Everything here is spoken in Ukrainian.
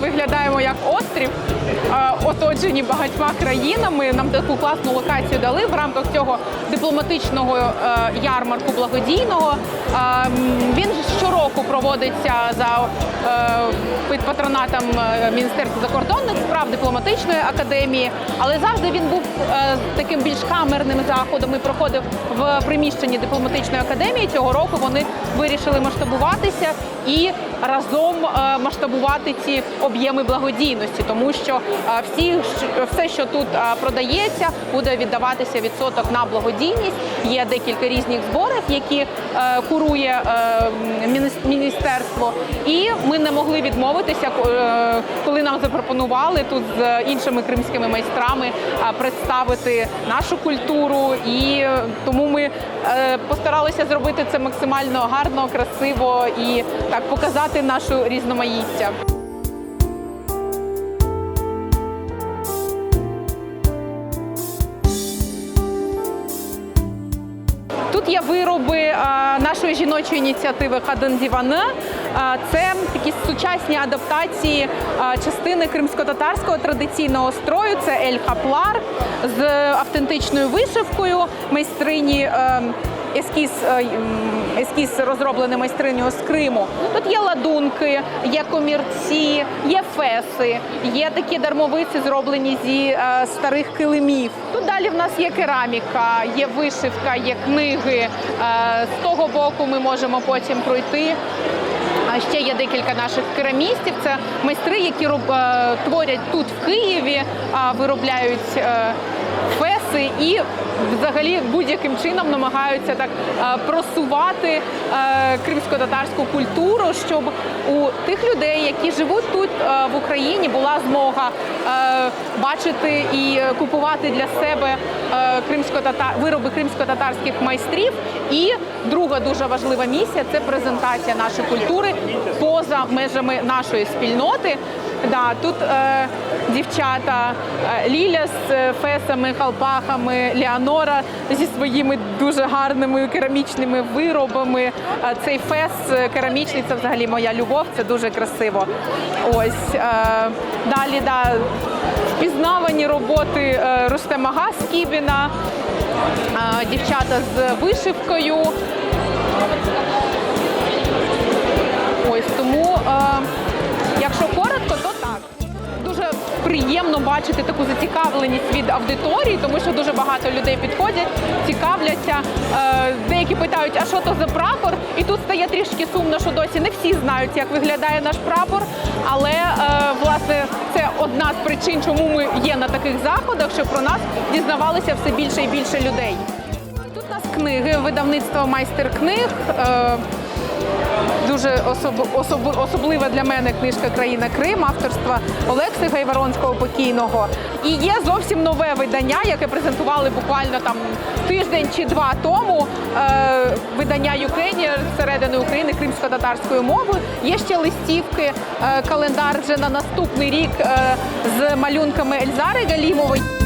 Виглядаємо як острів, оточені багатьма країнами. Нам таку класну локацію дали в рамках цього дипломатичного е, ярмарку благодійного. Е, Він щороку проводиться за е, під патронатом Міністерства закордонних справ дипломатичної академії, але завжди він був таким більш камерним заходом і проходив в приміщенні дипломатичної академії. Цього року вони вирішили масштабуватися і разом масштабувати ці об'єми благодійності, тому що всі все, що тут продається, буде віддаватися відсоток на благодійність. Є декілька різних зборів, які е, курує е, міністерство. І ми не могли відмовитися, е, коли нам запропонували тут з іншими кримськими майстрами представити нашу культуру. І тому ми постаралися зробити це максимально гарно, красиво і так показати нашу різноманіття. Тут є вироби е, нашої жіночої ініціативи Хаден Діване. Це такі сучасні адаптації е, частини кримсько-татарського традиційного строю. Це Ель Хаплар з автентичною вишивкою майстрині. е, Ескіз, е, ескіз розроблений майстриню з Криму. Тут є ладунки, є комірці, є феси, є такі дармовиці, зроблені зі е, старих килимів. Тут далі в нас є кераміка, є вишивка, є книги. Е, З того боку ми можемо потім пройти. А ще є декілька наших керамістів. Це майстри, які е, творять тут в Києві, а, виробляють феси і взагалі будь-яким чином намагаються так е, просувати е, кримсько-татарську культуру, щоб у тих людей, які живуть тут е, в Україні, була змога бачити і купувати для себе кримсько-татар вироби кримсько-татарських майстрів. І друга дуже важлива місія це презентація нашої культури поза межами нашої спільноти. Да, тут е, дівчата е, Ліля з е, фесами, халпахами, Леонора зі своїми дуже гарними керамічними виробами. Е, цей фес керамічний це взагалі моя любов, це дуже красиво. Ось е, далі да, впізнавані роботи Рустема Гаскібіна, е, дівчата з вишивкою. Бачити таку зацікавленість від аудиторії, тому що дуже багато людей підходять, цікавляться. Е, деякі питають, а що то за прапор? І тут стає трішки сумно, що досі не всі знають, як виглядає наш прапор. Але е, власне це одна з причин, чому ми є на таких заходах, щоб про нас дізнавалося все більше і більше людей. Тут у нас книги, видавництво майстер книг. Е, Дуже особ, особ, особлива для мене книжка Країна Крим авторства Олекси Гайворонського покійного. І є зовсім нове видання, яке презентували буквально там тиждень чи два тому. Е, видання Ukrainian середини України кримсько-татарською мовою. Є ще листівки, е, календар вже на наступний рік е, з малюнками Ельзари Галімової.